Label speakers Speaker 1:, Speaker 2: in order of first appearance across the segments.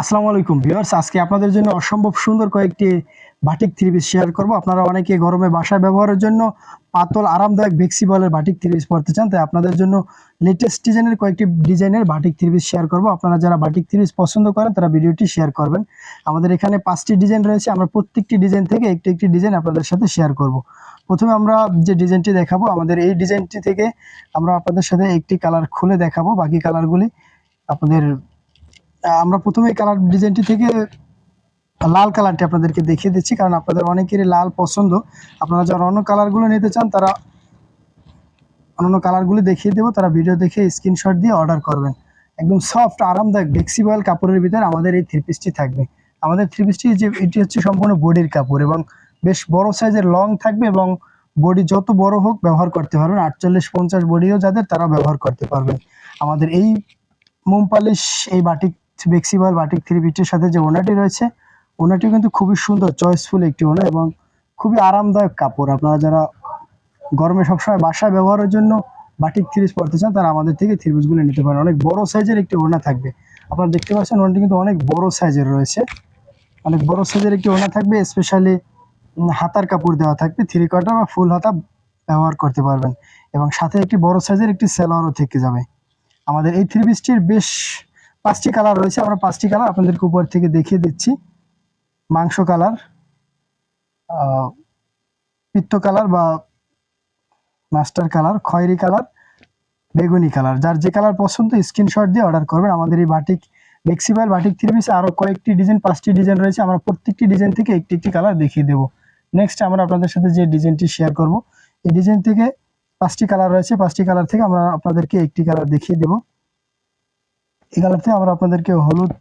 Speaker 1: আসসালামু আলাইকুম ভিউয়ার্স, আজকে আপনাদের জন্য অসম্ভব সুন্দর কয়েকটি বাটিক থ্রি পিস শেয়ার করব। আপনারা অনেকে গরমে বাসায় ব্যবহারের জন্য পাতল আরামদায়ক ভেক্সিবলের বাটিক থ্রি পিস পড়তে চান, তাই আপনাদের জন্য লেটেস্ট ডিজাইনের কয়েকটি ডিজাইনের বাটিক থ্রি পিস শেয়ার করব। আপনারা যারা বাটিক থ্রি পিস পছন্দ করেন, তারা ভিডিওটি শেয়ার করবেন। আমাদের এখানে পাঁচটি ডিজাইন রয়েছে, আমরা প্রত্যেকটি ডিজাইন থেকে একটি একটি ডিজাইন আপনাদের সাথে শেয়ার করব। প্রথমে আমরা যে ডিজাইনটি দেখাবো, আমাদের এই ডিজাইনটি থেকে আমরা আপনাদের সাথে একটি কালার খুলে দেখাবো। বাকি কালারগুলি আপনাদের আমরা প্রথমে কালার ডিজাইনটি থেকে লাল কালারটি আপনাদেরকে দেখিয়ে দিচ্ছি, কারণ আপনাদের অনেকেরই লাল পছন্দ। আপনারা যারা অন্য কালারগুলো নিতে চান, তারা অন্য কালারগুলো দেখিয়ে দেবো, তারা ভিডিও দেখে স্ক্রিনশট দিয়ে অর্ডার করবেন। একদম সফট আরামদায়ক ফ্লেক্সিবল কাপড়ের ভিতরে আমাদের এই থ্রি পিসটি থাকবে। আমাদের থ্রি পিসটি যে, এটি হচ্ছে সম্পূর্ণ বডির কাপড় এবং বেশ বড় সাইজের লং থাকবে এবং বডি যত বড় হোক ব্যবহার করতে পারবেন। আটচল্লিশ পঞ্চাশ বডিও যাদের তারা ব্যবহার করতে পারবেন। আমাদের এই মোম পালিশ এই বাটিক ফ্লেক্সিবল বাটিক থ্রি পিসটির সাথে যে ওনাটি রয়েছে ওনাটি কিন্তু খুবই সুন্দর চয়েসফুল একটি ওনা এবং খুবই আরামদায়ক কাপড়। আপনারা যারা গরমে সবসময় বাসায় ব্যবহারের জন্য বাটিক থ্রিস পড়তে চান, তারা আমাদের থেকে থ্রিপিসগুলো নিতে পারেন। অনেক বড় সাইজের একটি ওনা থাকবে। আপনারা দেখতে পাচ্ছেন ওনাটি কিন্তু অনেক বড় সাইজের রয়েছে। অনেক বড় সাইজের একটি ওনা থাকবে স্পেশালি হাতার কাপড় দেওয়া থাকবে। থ্রি কোয়ার্টার বা ফুল হাতা ব্যবহার করতে পারবেন। এবং সাথে একটি বড় সাইজের একটি সেলোয়ারও থেকে যাবে। আমাদের এই থ্রি পিসটির বেশ পাঁচটি কালার রয়েছে, আমরা পাঁচটি কালার আপনাদেরকে উপর থেকে দেখিয়ে দিচ্ছি। মাংস কালার পিত্ত কালার বা মাস্টার কালার, খয়েরি কালার, বেগুনি কালার। যার যে কালার পছন্দ, স্ক্রিনশট দিয়ে অর্ডার করবেন। আমাদের এই বাটিক ফ্লেক্সিবল বাটিক থ্রি পিসে আরও কয়েকটি ডিজাইন, পাঁচটি ডিজাইন রয়েছে। আমরা প্রত্যেকটি ডিজাইন থেকে একটি একটি কালার দেখিয়ে দেবো। নেক্সট আমরা আপনাদের সাথে যে ডিজাইনটি শেয়ার করব, এই ডিজাইন থেকে পাঁচটি কালার রয়েছে। পাঁচটি কালার থেকে আমরা আপনাদেরকে একটি কালার দেখিয়ে দেবো। এই কালার থেকে আমরা আপনাদেরকে হলুদ,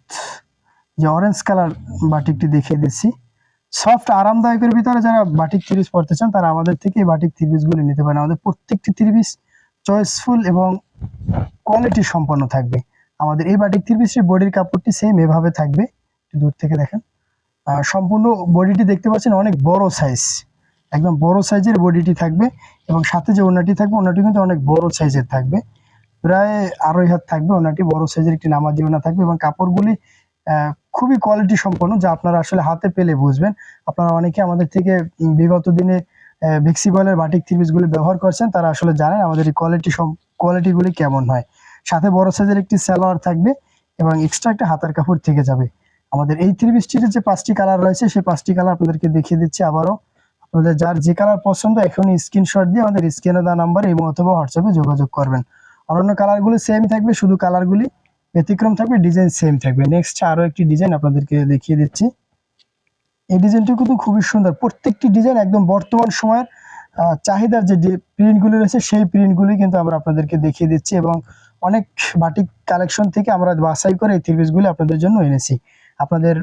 Speaker 1: যে অরেঞ্জ কালার বাটিকটি দেখিয়ে দিচ্ছি সফট আরামদায়কের ভিতরে যারা বাটিক থ্রিপিস পড়তে চান, তারা আমাদের থেকে এই বাটিক থ্রিপিসগুলি নিতে পারেন। আমাদের প্রত্যেকটি থ্রিপিস চয়েসফুল এবং কোয়ালিটি সম্পন্ন থাকবে। আমাদের এই বাটিক থ্রিপিসের বডির কাপড়টি সেম এভাবে থাকবে। দূর থেকে দেখেন। সম্পূর্ণ বডিটি দেখতে পাচ্ছেন অনেক বড় সাইজ একদম বড় সাইজের বডিটি থাকবে এবং সাথে যে ওনাটি থাকবে ওনাটি কিন্তু অনেক বড় সাইজের থাকবে। প্রায় আড়াই হাত থাকবে, ওনাটি বড় সাইজের একটি নামাজি ওনা থাকবে এবং কাপড়গুলি খুবই কোয়ালিটি সম্পন্ন, যা আপনারা আসলে হাতে পেলে বুঝবেন। আপনারা অনেকে আমাদের থেকে বিগত দিনে ভিক্সিবলের বাটিক থ্রিপিসগুলি ব্যবহার করছেন, তারা আসলে জানেন আমাদের এই কোয়ালিটি কোয়ালিটিগুলি কেমন হয়। সাথে বড় সাইজের একটি সালোয়ার থাকবে এবং এক্সট্রা একটা হাতার কাপড় থেকে যাবে। আমাদের এই থ্রি পিসটির যে পাঁচটি কালার রয়েছে, সেই পাঁচটি কালার আপনাদেরকে দেখিয়ে দিচ্ছি আবারও। আপনাদের যার যে কালার পছন্দ, এখনই স্ক্রিনশট দিয়ে আমাদের স্ক্রিনে দেওয়া নাম্বার এই অথবা হোয়াটসঅ্যাপে যোগাযোগ করবেন। অন্যান্য কালারগুলি সেম থাকবে, শুধু কালারগুলি ব্যতিক্রম থাকবে ডিজাইন সেম থাকবে। নেক্সট আরও একটি ডিজাইন আপনাদেরকে দেখিয়ে দিচ্ছি। এই ডিজাইনটি কিন্তু খুবই সুন্দর। প্রত্যেকটি ডিজাইন একদম বর্তমান সময়ের চাহিদার যে প্রিন্টগুলি রয়েছে, সেই প্রিন্টগুলি কিন্তু আমরা আপনাদেরকে দেখিয়ে দিচ্ছি এবং অনেক বাটিক কালেকশন থেকে আমরা বাছাই করে এই থ্রি পিসগুলি আপনাদের জন্য এনেছি। আপনাদের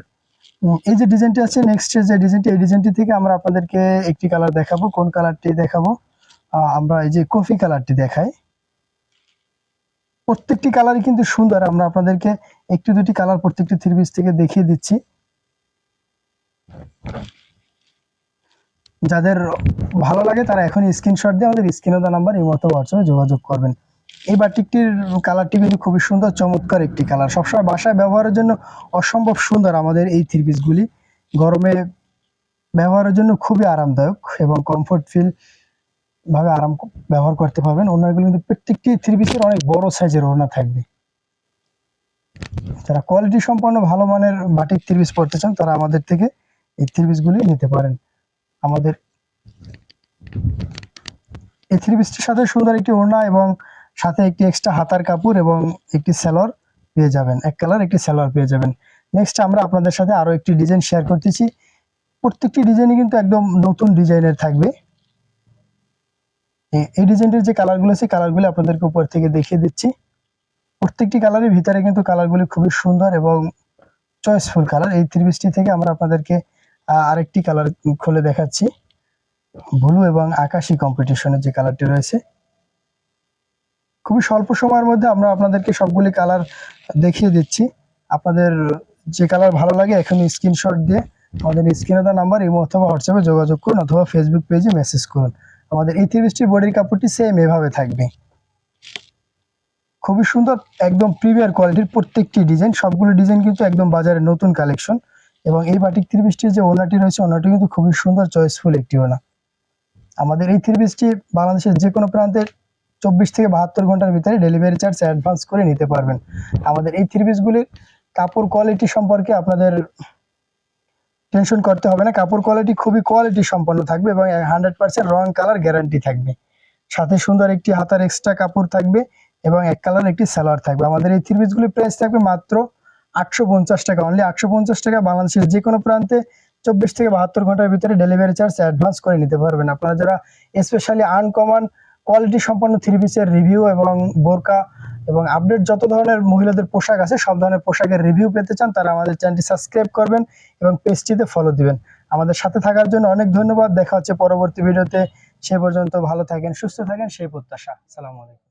Speaker 1: এই যে ডিজাইনটি আছে নেক্সট যে ডিজাইনটি এই ডিজাইনটি থেকে আমরা আপনাদেরকে একটি কালার দেখাবো। কোন কালারটি দেখাবো? আমরা এই যে কফি কালারটি দেখাই। প্রত্যেকটি কালারই কিন্তু সুন্দর। আমরা আপনাদেরকে একটি দুটি কালার প্রত্যেকটি থ্রি পিস থেকে দেখিয়ে দিচ্ছি। যাদের ভালো লাগে তারা এখন স্ক্রিনশট দিয়ে আমাদের স্ক্রিনে দেওয়া নাম্বার এই মতো হোয়াটসঅ্যাপে যোগাযোগ করবেন। এই বাটিকটির কালারটি কিন্তু খুবই সুন্দর, চমৎকার একটি কালার সবসময় বাসায় ব্যবহারের জন্য অসম্ভব সুন্দর আমাদের এই থ্রি পিসগুলি গরমে ব্যবহারের জন্য খুবই আরামদায়ক এবং কমফোর্ট ফিল ভাবে আরাম ব্যবহার করতে পারবেন। ওনারগুলো কিন্তু প্রত্যেকটি থ্রি পিসের অনেক বড় সাইজের ওড়না থাকবে। যারা কোয়ালিটি সম্পন্ন ভালো মানের বাটিক থ্রি পিস পড়তে চান, তারা আমাদের থেকে এই থ্রি পিসগুলি নিতে পারেন। আমাদের এই থ্রি পিসটির সাথে সুন্দর একটি ওড়না এবং সাথে একটি এক্সট্রা হাতার কাপড় এবং একটি সেলর পেয়ে যাবেন। এক কালার একটি সেলর পেয়ে যাবেন। নেক্সট আমরা আপনাদের সাথে আরও একটি ডিজাইন শেয়ার করতেছি। প্রত্যেকটি ডিজাইনই কিন্তু একদম নতুন ডিজাইনের থাকবে। এই ডিজাইনটির যে কালারগুলো আছে কালারগুলো আপনাদেরকে উপর থেকে দেখিয়ে দিচ্ছি। প্রত্যেকটি কালারের ভিতরে কিন্তু কালারগুলি খুবই সুন্দর এবং চয়েসফুল কালার এই পিসটি থেকে আমরা আপনাদেরকে আরেকটি কালার খুলে দেখাচ্ছি। ব্লু এবং আকাশি কম্পিটিশনের যে কালারটি রয়েছে। খুবই স্বল্প সময়ের মধ্যে আমরা আপনাদেরকে সবগুলি কালার দেখিয়ে দিচ্ছি। আপনাদের যে কালার ভালো লাগে এখন স্ক্রিনশট দিয়ে আমাদের স্ক্রিনে দেওয়া নাম্বার এই অথবা হোয়াটসঅ্যাপে যোগাযোগ করুন অথবা ফেসবুক পেজে মেসেজ করুন। আমাদের এই থ্রি বডির কাপড়টি সেম এভাবে থাকবে। খুবই সুন্দর, একদম প্রিমিয়ার কোয়ালিটির প্রত্যেকটি ডিজাইন সবগুলো ডিজাইন কিন্তু একদম বাজারে নতুন কালেকশন এবং এই বাটিক থ্রি পিসটির যে ওনাটি রয়েছে ওনাটি কিন্তু খুবই সুন্দর চয়েসফুল একটি ওনা আমাদের এই থ্রি পিসটি বাংলাদেশের যে কোনো প্রান্তে চব্বিশ থেকে বাহাত্তর ঘণ্টার ভিতরে ডেলিভারি চার্জ অ্যাডভান্স করে নিতে পারবেন। আমাদের এই থ্রি পিসগুলির কাপড় কোয়ালিটি সম্পর্কে আপনাদের টেনশন করতে হবে না। কাপড় কোয়ালিটি খুবই কোয়ালিটি সম্পন্ন থাকবে এবং হান্ড্রেড পার্সেন্ট রং কালার গ্যারান্টি থাকবে। সাথে সুন্দর একটি হাতার এক্সট্রা কাপড় থাকবে এবং এক কালার একটি সালোয়ার থাকবে। আমাদের এই থ্রি পিসগুলির প্রাইস থাকবে মাত্র আটশো পঞ্চাশ টাকা অনলি আটশো পঞ্চাশ টাকা বাংলাদেশের যে কোনো প্রান্তে চব্বিশ থেকে বাহাত্তর ঘণ্টার ভিতরে ডেলিভারি চার্জ অ্যাডভান্স করে নিতে পারবেন। আপনারা যারা স্পেশালি আনকমন কোয়ালিটি সম্পন্ন থ্রি পিসের রিভিউ এবং বোরকা এবং আপডেট যত ধরনের মহিলাদের পোশাক আছে, সব ধরনের পোশাকের রিভিউ পেতে চান, তারা আমাদের চ্যানেলটি সাবস্ক্রাইব করবেন এবং পেজটিতে ফলো দিবেন। আমাদের সাথে থাকার জন্য অনেক ধন্যবাদ। দেখা হচ্ছে পরবর্তী ভিডিওতে সে পর্যন্ত ভালো থাকেন, সুস্থ থাকেন, সেই প্রত্যাশা। সালামু আলাইকুম।